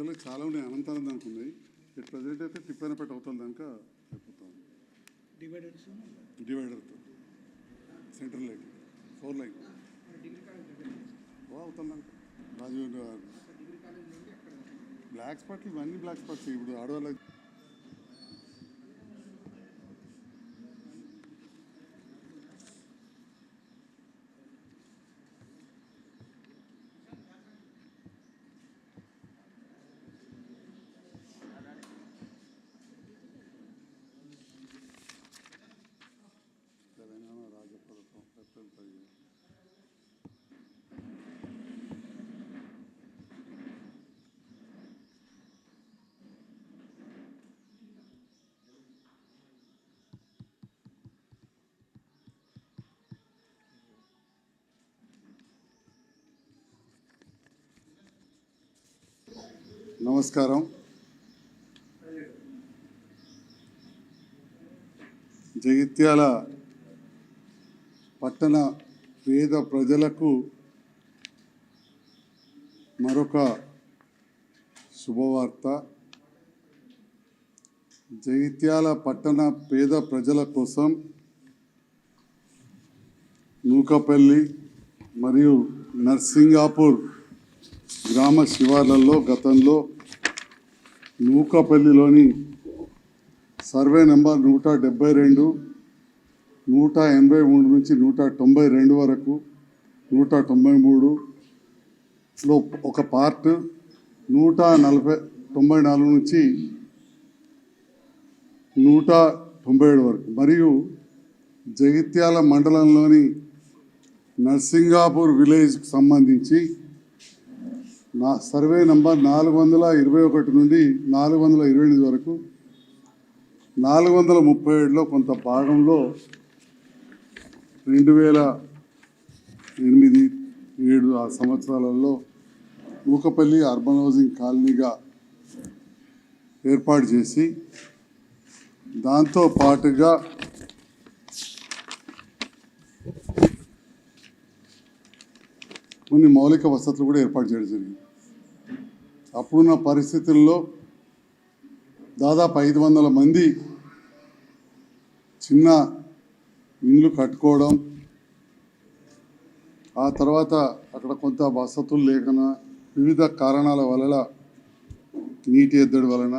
యాక్చువల్గా చాలా ఉన్నాయి అనంతరం దానికి ఉన్నాయి ఇట్ ప్రజెంట్ అయితే తిప్పనపేట అవతల దానిక అయిపోతాం. డివైడర్తో సెంట్రల్ లైట్ ఫోర్ లైన్. అవతల దానిక. రాజీవ్ బ్లాక్ స్పాట్లు ఇవన్నీ బ్లాక్ స్పాట్స్. ఇప్పుడు ఆడవాళ్ళకి తెలంగాణ రాజ్య ప్రభుత్వం ఏప్రిల్ పదిహేను నమస్కారం. జగిత్యాల పట్టణ పేద ప్రజలకు మరొక శుభవార్త. జగిత్యాల పట్టణ పేద ప్రజల కోసం నూకపల్లి మరియు నర్సింగాపూర్ గ్రామ శివార్లలో గతంలో నూకపల్లిలోని సర్వే నెంబర్ నూట డెబ్బై రెండు నూట ఎనభై మూడు నుంచి నూట తొంభై రెండు వరకు నూట తొంభై మూడులో ఒక పార్ట్ నూట నలభై తొంభై నాలుగు నుంచి నూట తొంభై ఏడు వరకు. మరియు జగిత్యాల మండలంలోని నర్సింగాపూర్ విలేజ్కి సంబంధించి నా సర్వే నంబర్ నాలుగు వందల ఇరవై ఒకటి నుండి నాలుగు వందల ఇరవై ఎనిమిది వరకు. నాలుగు వందల ముప్పై ఏడులో కొంత భాగంలో రెండు వేల ఎనిమిది ఏడు ఆ సంవత్సరాలలో ఊకపల్లి అర్బన్ హౌసింగ్ కాలనీగా ఏర్పాటు చేసి దాంతో పాటుగా కొన్ని మౌలిక వసతులు కూడా ఏర్పాటు చేయడం జరిగింది. అప్పుడున్న పరిస్థితుల్లో దాదాపు ఐదు వందల మంది చిన్న ఇండ్లు కట్టుకోవడం ఆ తర్వాత అక్కడ కొంత వసతులు లేకన వివిధ కారణాల వలన నీటి ఎద్దడి వలన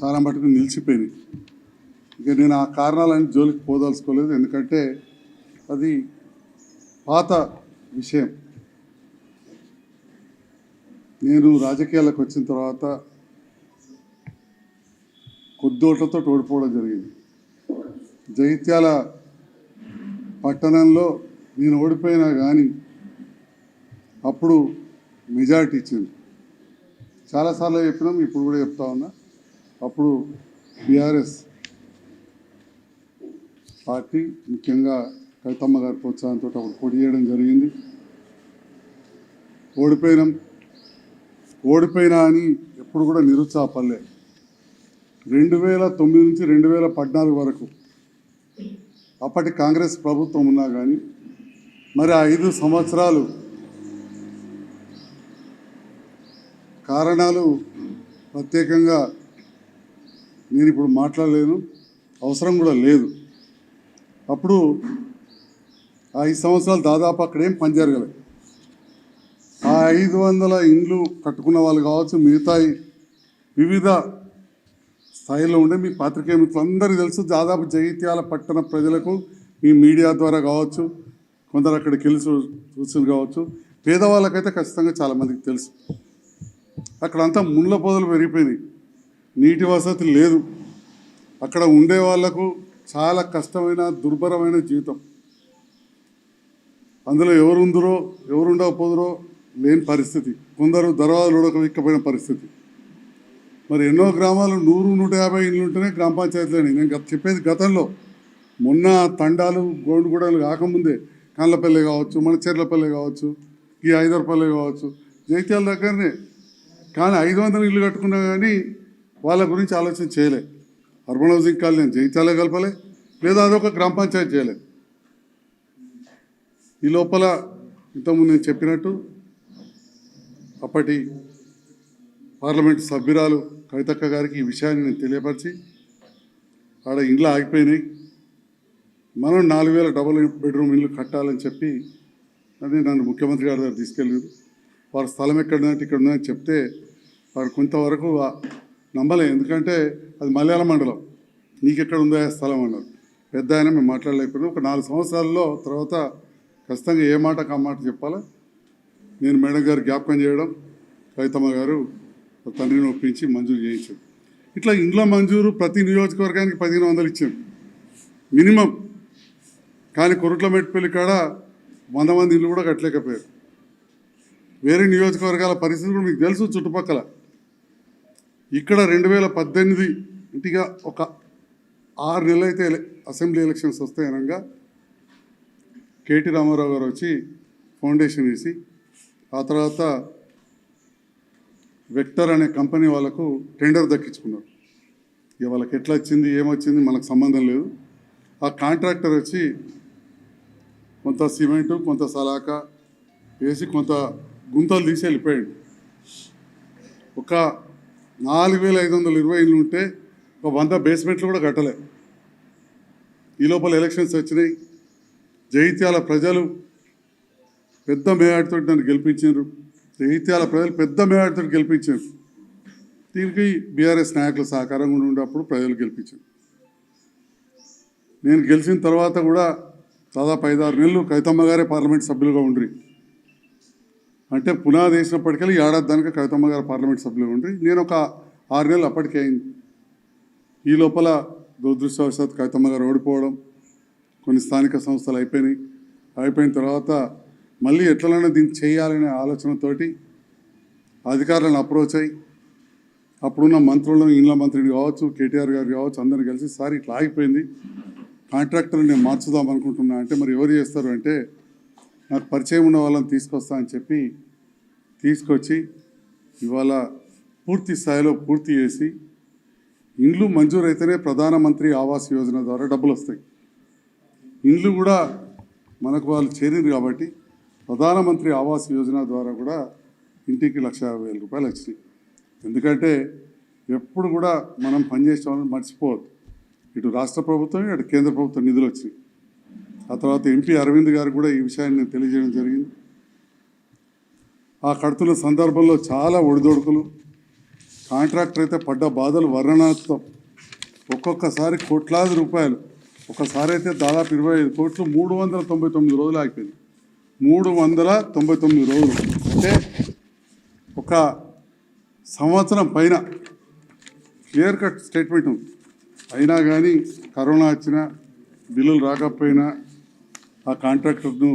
చాలా మటుకు నిలిచిపోయినాయి. ఇక నేను ఆ కారణాలని జోలికి పోదలుచుకోలేదు. ఎందుకంటే అది పాత విషయం. నేను రాజకీయాలకు వచ్చిన తర్వాత కొద్దోట్లతో ఓడిపోవడం జరిగింది. జగిత్యాల పట్టణంలో నేను ఓడిపోయినా కానీ అప్పుడు మెజారిటీ ఇచ్చింది. చాలాసార్లు చెప్పినాం ఇప్పుడు కూడా చెప్తా ఉన్నా. అప్పుడు బీఆర్ఎస్ పార్టీ ముఖ్యంగా కవితమ్మ గారి ప్రోత్సాహంతో అప్పుడు పోటీ చేయడం జరిగింది. ఓడిపోయినాం. ఓడిపోయినా అని ఎప్పుడు కూడా నిరుత్సాహపడలే. రెండు వేల తొమ్మిది నుంచి రెండు వేల పద్నాలుగు వరకు అప్పటి కాంగ్రెస్ ప్రభుత్వం ఉన్నా కానీ మరి ఆ ఐదు సంవత్సరాలు కారణాలు ప్రత్యేకంగా నేను ఇప్పుడు మాట్లాడలేను. అవసరం కూడా లేదు. అప్పుడు ఐదు సంవత్సరాలు దాదాపు అక్కడ ఏం పని జరగలేదు ఆ ఐదు వందల ఇండ్లు కట్టుకున్న వాళ్ళు కావచ్చు మిగతా వివిధ స్థాయిలో ఉండే మీ పాత్రికేయ మిత్రులందరూ తెలుసు దాదాపు జగిత్యాల పట్టణ ప్రజలకు మీ మీడియా ద్వారా కావచ్చు కొందరు అక్కడికి వెళ్ళి చూ కావచ్చు పేదవాళ్ళకైతే ఖచ్చితంగా చాలామందికి తెలుసు. అక్కడంతా ముళ్ళ పొదలు పెరిగిపోయినాయి. నీటి వసతి లేదు. అక్కడ ఉండే వాళ్ళకు చాలా కష్టమైన దుర్భరమైన జీవితం. అందులో ఎవరు ఉందరో ఎవరు ఉండకపోదురో లేని పరిస్థితి. కొందరు దర్వాజాలు ఉడకవిక్కపోయిన పరిస్థితి. మరి ఎన్నో గ్రామాలు నూరు నూట యాభై ఇళ్ళు ఉంటేనే గ్రామ పంచాయతీలని. నేను గత చెప్పేది గతంలో. మొన్న తండాలు గోండుగూడలు కాకముందే కాళ్ళపల్లి కావచ్చు మన చెర్లపల్లి కావచ్చు ఈ ఐదర్పల్లి కావచ్చు. జైత్యాల దగ్గరనే. కానీ ఐదు వందల ఇల్లు కట్టుకున్నా కానీ వాళ్ళ గురించి ఆలోచన చేయలే. అర్బన్ హౌసింగ్ కాలనీ జైత్యాలే కలపలే. లేదా అదొక గ్రామ పంచాయతీ చేయలేదు ఈ లోపల ఇంతకుముందు నేను చెప్పినట్టు అప్పటి పార్లమెంటు సభ్యురాలు కవితక్క గారికి ఈ విషయాన్ని నేను తెలియపరిచి ఆడ ఇండ్లు ఆగిపోయినాయి. మనం నాలుగు వేల డబుల్ బెడ్రూమ్ ఇల్లు కట్టాలని చెప్పి అని నన్ను ముఖ్యమంత్రి గారి దగ్గర తీసుకెళ్ళారు వారి స్థలం ఎక్కడ ఉందంటే ఇక్కడ ఉందని చెప్తే వారు కొంతవరకు నమ్మలే. ఎందుకంటే అది మలయాళ మండలం. నీకెక్కడ ఉందో ఆ స్థలం అన్నారు. పెద్ద ఆయన మేము మాట్లాడలేకపోయినా. ఒక నాలుగు సంవత్సరాల్లో తర్వాత ఖచ్చితంగా ఏ మాటకు ఆ మాట చెప్పాలా? నేను మేడం గారు జ్ఞాపకం చేయడం రైతమ్మ గారు తండ్రిని ఒప్పించి మంజూరు చేయించాం. ఇట్లా ఇండ్ల మంజూరు ప్రతి నియోజకవర్గానికి పదిహేను వందలు ఇచ్చాం. మినిమం. కానీ కొరట్ల మెట్పల్లి కాడ వంద మంది ఇల్లు కూడా కట్టలేకపోయారు. వేరే నియోజకవర్గాల పరిస్థితి కూడా మీకు తెలుసు చుట్టుపక్కల. ఇక్కడ రెండు వేల పద్దెనిమిది ఇంటిగా ఒక ఆరు నెలలు అయితే అసెంబ్లీ ఎలక్షన్స్ వస్తాయనగా కేటీ రామారావు గారు వచ్చి ఫౌండేషన్ వేసి ఆ తర్వాత వెక్టర్ అనే కంపెనీ వాళ్ళకు టెండర్ దక్కించుకున్నారు. ఇక వాళ్ళకి ఎట్లా వచ్చింది ఏమొచ్చింది మనకు సంబంధం లేదు. ఆ కాంట్రాక్టర్ వచ్చి కొంత సిమెంటు కొంత సలాక వేసి కొంత గుంతలు తీసి వెళ్ళిపోయాడు. ఒక నాలుగు వేల ఐదు వందల ఇరవై ఇల్లు ఉంటే ఒక వంద బేస్మెంట్లు కూడా కట్టలే. ఈ లోపల ఎలక్షన్స్ వచ్చినాయి. జగిత్యాల ప్రజలు పెద్ద మేయాడితో నన్ను గెలిపించారు జగిత్యాల ప్రజలు పెద్ద మేయాడితో గెలిపించారు దీనికి బీఆర్ఎస్ నాయకుల సహకారం కూడా ఉండేటప్పుడు ప్రజలు గెలిపించారు. నేను గెలిచిన తర్వాత కూడా దాదాపు ఐదారు నెలలు కవితమ్మ గారే పార్లమెంట్ సభ్యులుగా ఉండ్రి. అంటే పునాది వేసినప్పటికీ ఏడాది దానికి కవితమ్మ గారు పార్లమెంట్ సభ్యులుగా ఉండ్రి. నేను ఒక ఆరు నెలలు అప్పటికే అయింది. ఈ లోపల దురదృష్టవశాత్ కవితమ్మ గారు ఓడిపోవడం కొన్ని స్థానిక సంస్థలు అయిపోయినాయి. అయిపోయిన తర్వాత మళ్ళీ ఎట్లైనా దీన్ని చేయాలనే ఆలోచనతోటి అధికారులను అప్రోచ్ అయ్యి అప్పుడున్న మంత్రులను ఇండ్ల మంత్రిని కావచ్చు కేటీఆర్ గారు కావచ్చు అందరిని కలిసి సార్ ఇట్లా ఆగిపోయింది. కాంట్రాక్టర్ని నేను మార్చుదాం అనుకుంటున్నా అంటే మరి ఎవరు చేస్తారు అంటే నాకు పరిచయం ఉన్న వాళ్ళని తీసుకొస్తా అని చెప్పి తీసుకొచ్చి ఇవాళ పూర్తి స్థాయిలో పూర్తి చేసి ఇండ్లు మంజూరైతేనే ప్రధానమంత్రి ఆవాస్ యోజన ద్వారా డబ్బులు వస్తాయి. ఇండ్లు కూడా మనకు వాళ్ళు చేరింది కాబట్టి ప్రధానమంత్రి ఆవాస్ యోజన ద్వారా కూడా ఇంటికి లక్ష వేల రూపాయలు వచ్చినాయి. ఎందుకంటే ఎప్పుడు కూడా మనం పనిచేసే మర్చిపోవద్దు. ఇటు రాష్ట్ర ప్రభుత్వం ఇటు కేంద్ర ప్రభుత్వం నిధులు వచ్చినాయి. ఆ తర్వాత ఎంపీ అరవింద్ గారు కూడా ఈ విషయాన్ని నేను తెలియజేయడం జరిగింది. ఆ కడుతున్న సందర్భంలో చాలా ఒడిదొడుకులు కాంట్రాక్టర్ అయితే పడ్డ బాధలు వర్ణనాత్మకం ఒక్కొక్కసారి కోట్లాది రూపాయలు ఒకసారి అయితే దాదాపు ఇరవై ఐదు కోట్లు మూడు వందల తొంభై తొమ్మిది రోజులు ఆగిపోయింది. మూడు వందల తొంభై తొమ్మిది రోజులు. అంటే ఒక సంవత్సరం పైన క్లియర్ కట్ స్టేట్మెంట్ ఉంది. అయినా కానీ కరోనా వచ్చినా బిల్లులు రాకపోయినా ఆ కాంట్రాక్టర్ను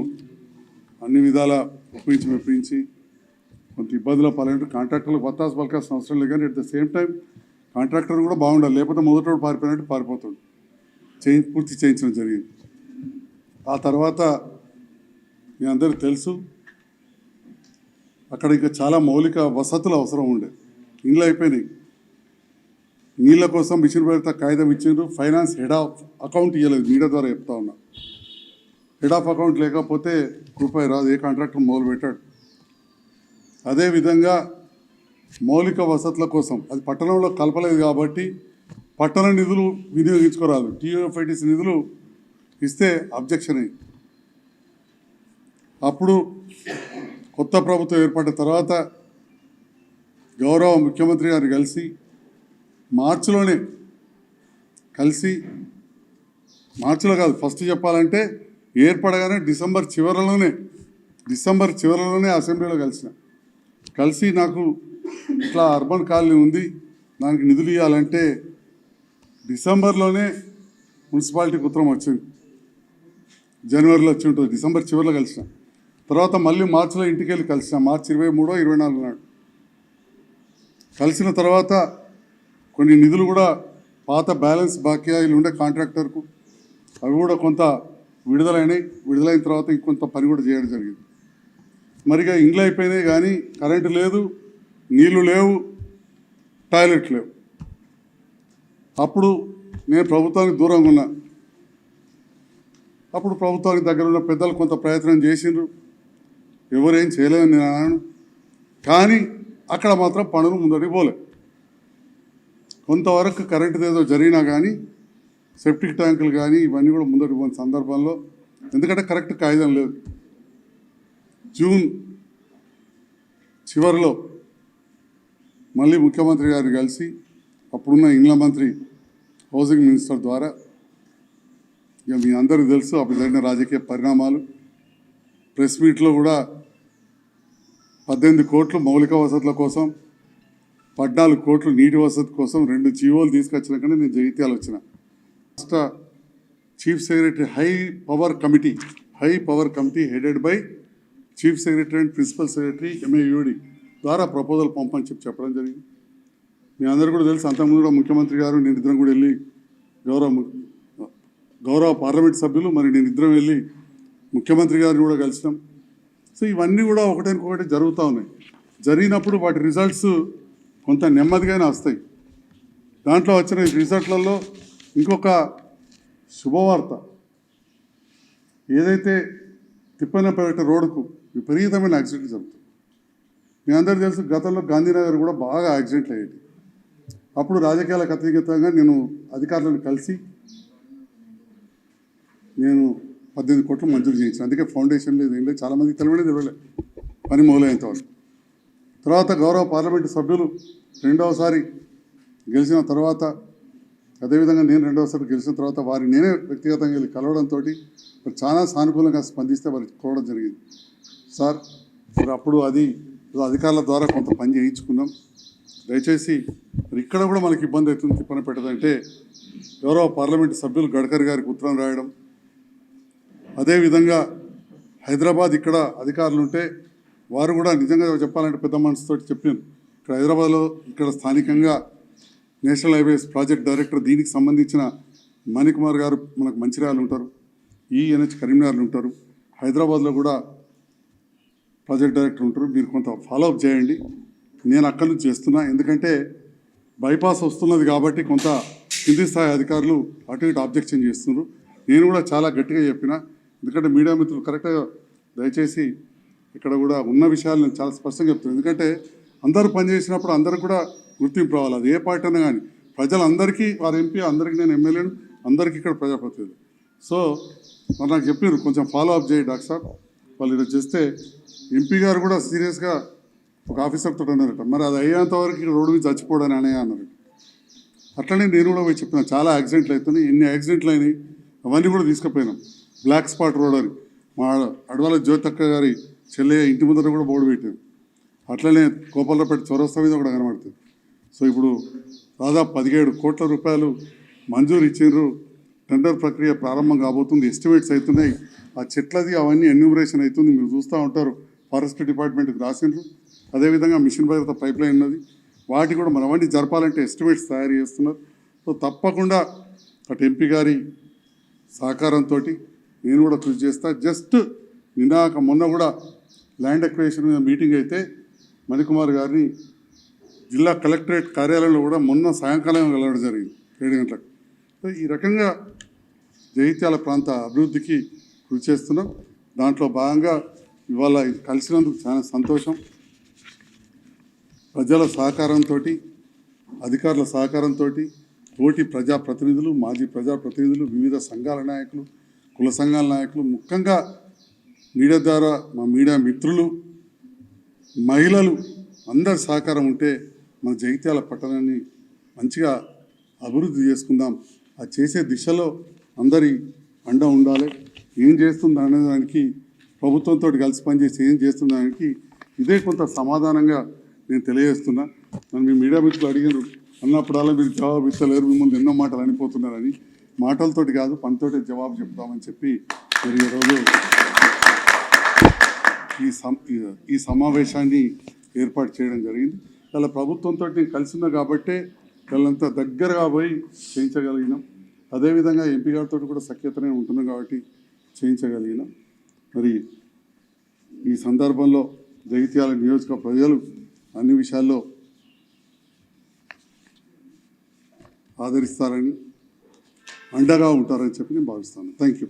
అన్ని విధాల ఒప్పించి మెప్పించి కొంత ఇబ్బందుల పాలంటే కాంట్రాక్టర్లకు వత్తాసు పలకాల్సిన అవసరం లేదు కానీ at the same time contractor కూడా బాగుండాలి. లేకపోతే మొదటోడు పారిపోయినట్టు పారిపోతుంది చేయి పూర్తి చేయించడం జరిగింది. ఆ తర్వాత మీ అందరికీ తెలుసు అక్కడ ఇంకా చాలా మౌలిక వసతులు అవసరం ఉండే. ఇండ్లు అయిపోయినాయి. నీళ్ళ కోసం మిషన్ పెడితే కాగితం ఇచ్చిండ్రు. ఫైనాన్స్ హెడ్ ఆఫ్ అకౌంట్ ఇవ్వలేదు మీడియా ద్వారా చెప్తా ఉన్నా. హెడ్ ఆఫ్ అకౌంట్ లేకపోతే రూపాయి రాదు. ఏ కాంట్రాక్టర్ మొదలు పెట్టాడు? అదేవిధంగా మౌలిక వసతుల కోసం అది పట్టణంలో కలపలేదు కాబట్టి పట్టణ నిధులు వినియోగించుకోరాదు. టీఓఎఫ్ఐటీసీ నిధులు ఇస్తే అబ్జెక్షన్ అప్పుడు కొత్త ప్రభుత్వం ఏర్పడిన తర్వాత గౌరవ ముఖ్యమంత్రి గారు కలిసి మార్చిలోనే కలిసి మార్చిలో కాదు ఫస్ట్ చెప్పాలంటే ఏర్పడగానే డిసెంబర్ చివరిలోనే డిసెంబర్ చివరిలోనే అసెంబ్లీలో కలిసిన. కలిసి నాకు ఇట్లా అర్బన్ కాలనీ ఉంది దానికి నిధులు ఇవ్వాలంటే డిసెంబర్లోనే మున్సిపాలిటీకి ఉత్తరం వచ్చింది. జనవరిలో వచ్చి ఉంటుంది. డిసెంబర్ చివరిలో కలిసిన. తర్వాత మళ్ళీ మార్చిలో ఇంటికి వెళ్ళి కలిసిన. మార్చి ఇరవై మూడో ఇరవై నాలుగు నాడు. కలిసిన తర్వాత కొన్ని నిధులు కూడా పాత బ్యాలెన్స్ బాక్యాయిలు ఉండే కాంట్రాక్టర్కు. అవి కూడా కొంత విడుదలైనాయి. విడుదలైన తర్వాత ఇంకొంత పని కూడా చేయడం జరిగింది. మరిగా ఇండ్లు అయిపోయినాయి కానీ కరెంటు లేదు నీళ్ళు లేవు టాయిలెట్ లేవు. అప్పుడు నేను ప్రభుత్వానికి దూరంగా ఉన్నా. అప్పుడు ప్రభుత్వానికి దగ్గర ఉన్న పెద్దలు కొంత ప్రయత్నం చేసిండ్రు. ఎవరేం చేయలేదని నేను అన్నాను. కానీ అక్కడ మాత్రం పనులు ముందరికి పోలే. కొంతవరకు కరెంటు ఏదో జరిగినా కానీ సెప్టిక్ ట్యాంకులు కానీ ఇవన్నీ కూడా ముందరికి పోయిన సందర్భంలో ఎందుకంటే కరెక్ట్ కాగితం లేదు. జూన్ చివరిలో మళ్ళీ ముఖ్యమంత్రి గారు కలిసి అప్పుడున్న ఇండ్ల మంత్రి హౌసింగ్ మినిస్టర్ ద్వారా ఇక మీ అందరికీ తెలుసు అప్పుడు జరిగిన రాజకీయ పరిణామాలు. ప్రెస్ మీట్లో కూడా పద్దెనిమిది కోట్లు మౌలిక వసతుల కోసం పద్నాలుగు కోట్లు నీటి వసతి కోసం రెండు జీవోలు తీసుకొచ్చినాకనే నేను జగిత్యాలు వచ్చిన. రాష్ట్ర chief secretary high power committee high power committee headed by chief secretary and principal secretary MAUD ద్వారా ప్రపోజల్ పంపని చెప్పి చెప్పడం జరిగింది. మీ అందరూ కూడా తెలుసు అంతకుముందు కూడా ముఖ్యమంత్రి గారు నేను ఇద్దరం కూడా వెళ్ళి గౌరవ గౌరవ పార్లమెంట్ సభ్యులు మరి నేను ఇద్దరం వెళ్ళి ముఖ్యమంత్రి గారిని కూడా కలిసినాం. సో ఇవన్నీ కూడా ఒకటికొకటి జరుగుతూ ఉన్నాయి. జరిగినప్పుడు వాటి రిజల్ట్స్ కొంత నెమ్మదిగానే వస్తాయి. దాంట్లో వచ్చిన రిజల్ట్లలో ఇంకొక శుభవార్త. ఏదైతే తిప్పనపేట రోడ్డుకు విపరీతమైన యాక్సిడెంట్ జరుగుతుంది మీ అందరూ తెలుసు గతంలో గాంధీనగర్ కూడా బాగా యాక్సిడెంట్లు అయ్యేది అప్పుడు రాజకీయాలకు అతీతంగా నేను అధికారులను కలిసి నేను పద్దెనిమిది కోట్లు మంజూరు చేయించాను. అందుకే ఫౌండేషన్ లేదు ఏం లేదు చాలామందికి తెలియలేదు తెలియలేదు పని మొదలైనంత వరకు. తర్వాత గౌరవ పార్లమెంటు సభ్యులు రెండవసారి గెలిచిన తర్వాత అదేవిధంగా నేను రెండవసారి గెలిచిన తర్వాత వారిని నేనే వ్యక్తిగతంగా వెళ్ళి కలవడంతో చాలా సానుకూలంగా స్పందిస్తే వారికి కోవడం జరిగింది. సార్ మరి అప్పుడు అది అధికారుల ద్వారా కొంత పని చేయించుకున్నాం. దయచేసి మరి ఇక్కడ కూడా మనకి ఇబ్బంది అవుతుంది తిప్పని పెట్టదంటే ఎవరో పార్లమెంటు సభ్యులు గడ్కరీ గారికి ఉత్తరం రాయడం. అదేవిధంగా హైదరాబాద్ ఇక్కడ అధికారులు ఉంటే వారు కూడా నిజంగా చెప్పాలంటే పెద్ద మనసుతో చెప్పాను ఇక్కడ హైదరాబాద్లో ఇక్కడ స్థానికంగా నేషనల్ హైవేస్ ప్రాజెక్ట్ డైరెక్టర్ దీనికి సంబంధించిన మణికుమార్ గారు మనకు మంచిర్యాలు ఉంటారు. ఈఎన్హెచ్ కరీంనగర్లు ఉంటారు. హైదరాబాద్లో కూడా ప్రాజెక్ట్ డైరెక్టర్ ఉంటారు. మీరు కొంత ఫాలో అప్ చేయండి. నేను అక్కడి నుంచి చేస్తున్నా. ఎందుకంటే బైపాస్ వస్తున్నది కాబట్టి కొంత కింది స్థాయి అధికారులు అటు ఇటు ఆబ్జెక్షన్ చేస్తున్నారు. నేను కూడా చాలా గట్టిగా చెప్పిన. ఎందుకంటే మీడియా మిత్రులు కరెక్ట్గా దయచేసి ఇక్కడ కూడా ఉన్న విషయాలు నేను చాలా స్పష్టంగా చెప్తున్నాను ఎందుకంటే అందరూ పనిచేసినప్పుడు అందరికి కూడా గుర్తింపు రావాలి. అది ఏ పార్టీ అయినా కానీ ప్రజలందరికీ వారి ఎంపీ అందరికీ నేను ఎమ్మెల్యేను. అందరికీ ఇక్కడ ప్రజాప్రతినిధి సో మరి నాకు చెప్పారు కొంచెం ఫాలో అప్ చేయి డాక్టర్ సార్ వాళ్ళు ఇలా చేస్తే ఎంపీ గారు కూడా సీరియస్గా ఒక ఆఫీసర్ తోటి అన్నారట మరి అది అయ్యేంత వరకు రోడ్డు మీద చచ్చిపోవడని అనే అన్నారు. అట్లనే నేను కూడా పోయి చెప్పిన చాలా యాక్సిడెంట్లు అవుతున్నాయి ఎన్ని యాక్సిడెంట్లు అయినాయి అవన్నీ కూడా తీసుకుపోయినాం. బ్లాక్ స్పాట్ రోడ్ అని. మా అడవాల జ్యోతక్క గారి చెల్లె ఇంటి ముందర కూడా బోర్డు పెట్టారు అట్లనే గోపాలపేట చౌరస్తా మీద కూడా కనబడుతుంది. సో ఇప్పుడు దాదాపు పదిహేడు కోట్ల రూపాయలు మంజూరు ఇచ్చిండ్రు. టెండర్ ప్రక్రియ ప్రారంభం కాబోతుంది ఎస్టిమేట్స్ అవుతున్నాయి. ఆ చెట్లది అవన్నీ ఎన్యూమరేషన్ అవుతుంది మీరు చూస్తూ ఉంటారు. ఫారెస్ట్ డిపార్ట్మెంట్కి రాసిండ్రు. అదేవిధంగా మిషన్ భద్రత పైప్ లైన్ ఉన్నది. వాటి కూడా మన వంటి జరపాలంటే ఎస్టిమేట్స్ తయారు చేస్తున్నారు. సో తప్పకుండా అటు ఎంపీ గారి సహకారంతో నేను కూడా కృషి చేస్తా. జస్ట్ నిన్నాక మొన్న కూడా ల్యాండ్ అక్వేషన్ మీద మీటింగ్ అయితే మణికుమార్ గారిని జిల్లా కలెక్టరేట్ కార్యాలయంలో కూడా మొన్న సాయంకాలం వెళ్ళడం జరిగింది. ఏడు గంటలకు. సో ఈ రకంగా జగిత్యాల ప్రాంత అభివృద్ధికి కృషి చేస్తున్నాం. దాంట్లో భాగంగా ఇవాళ కలిసినందుకు చాలా సంతోషం. ప్రజల సహకారంతో అధికారుల సహకారంతో తోటి ప్రజాప్రతినిధులు మాజీ ప్రజాప్రతినిధులు వివిధ సంఘాల నాయకులు కుల సంఘాల నాయకులు ముఖ్యంగా మీడియా ద్వారా మా మీడియా మిత్రులు మహిళలు అందరి సహకారం ఉంటే మన జగిత్యాల పట్టణాన్ని మంచిగా అభివృద్ధి చేసుకుందాం. ఆ చేసే దిశలో అందరి అండ ఉండాలి. ఏం చేస్తుంది అనేదానికి ప్రభుత్వంతో కలిసి పనిచేసి ఏం చేస్తుందనేదానికి ఇదే కొంత సమాధానంగా నేను తెలియజేస్తున్నా. నన్ను మీ మీడియా మిత్రులు అడిగారు అన్నప్పుడల్లా మీరు జవాబు ఇస్తలేరు మిమ్మల్ని ఎన్నో మాటలు అనిపోతున్నారని. మాటలతోటి కాదు పనితోటి జవాబు చెప్తామని చెప్పి మరి ఈరోజు ఈ సమ ఈ- ఈ సమావేశాన్ని ఏర్పాటు చేయడం జరిగింది. ఇలా ప్రభుత్వంతో నేను కలిసి ఉన్నా కాబట్టే వీళ్ళంతా దగ్గరగా పోయి చేయించగలిగినాం. అదేవిధంగా ఎంపీ గారితో కూడా సఖ్యతనే ఉంటున్నాం కాబట్టి చేయించగలిగినాం. మరి ఈ సందర్భంలో జగిత్యాల నియోజక ప్రజలు అన్ని విషయాల్లో ఆదరిస్తారని అండగా ఉంటారని చెప్పి నేను భావిస్తాను. Thank you